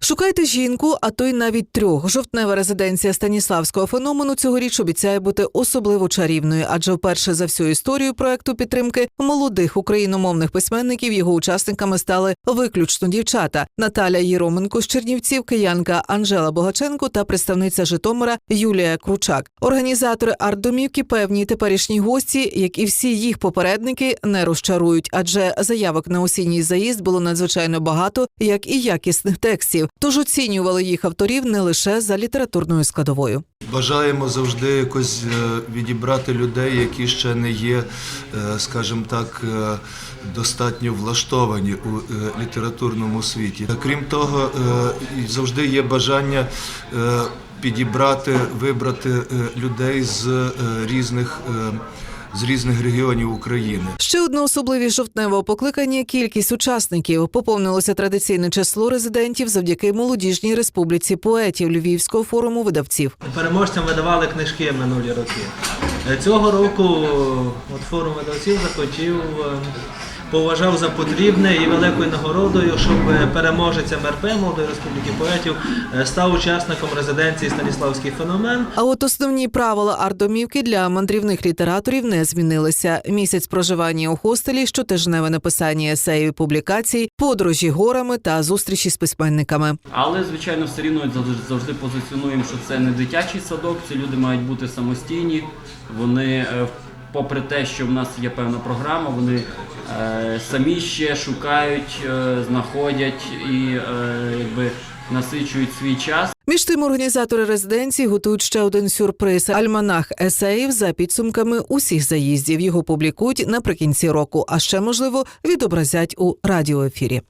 Шукайте жінку, а то й навіть трьох. Жовтнева резиденція станіславського феномену цьогоріч обіцяє бути особливо чарівною, адже вперше за всю історію проекту підтримки молодих україномовних письменників його учасниками стали виключно дівчата Наталя Єроменко з Чернівців, киянка Анжела Богаченко та представниця Житомира Юлія Кручак. Організатори арт-домівки певні теперішні гості, як і всі їх попередники, не розчарують, адже заявок на осінній заїзд було надзвичайно багато, як і якісних текстів. Тож оцінювали їх авторів не лише за літературною складовою. Бажаємо завжди якось е, відібрати людей, які ще не є, е, скажімо так, е, достатньо влаштовані у літературному світі. Крім того, завжди є бажання підібрати, вибрати людей з різних. З різних регіонів України Ще одна особливість жовтневого покликання кількість учасників. Поповнилося традиційне число резидентів завдяки молодіжній республіці поетів Львівського форуму видавців. Переможцям видавали книжки минулі роки. Цього року от форум видавців захотів, е, поважав за потрібне і великою нагородою, щоб е, переможецем РП Молодої Республіки поетів е, став учасником резиденції Станіславський феномен. А от основні правила арт-домівки для мандрівних літераторів не змінилися. Місяць проживання у хостелі, щотижневе написання есеїв і публікацій, подорожі горами та зустрічі з письменниками. Але, звичайно, все рівно завжди, позиціонуємо, що це не дитячий садок, ці люди мають бути самостійні. Вони, е, попри те, що в нас є певна програма, вони самі ще шукають, е, знаходять і е, якби насичують свій час. Між тим, організатори резиденції готують ще один сюрприз альманах есеїв за підсумками усіх заїздів. Його публікують наприкінці року, а ще можливо відобразять у радіоефірі.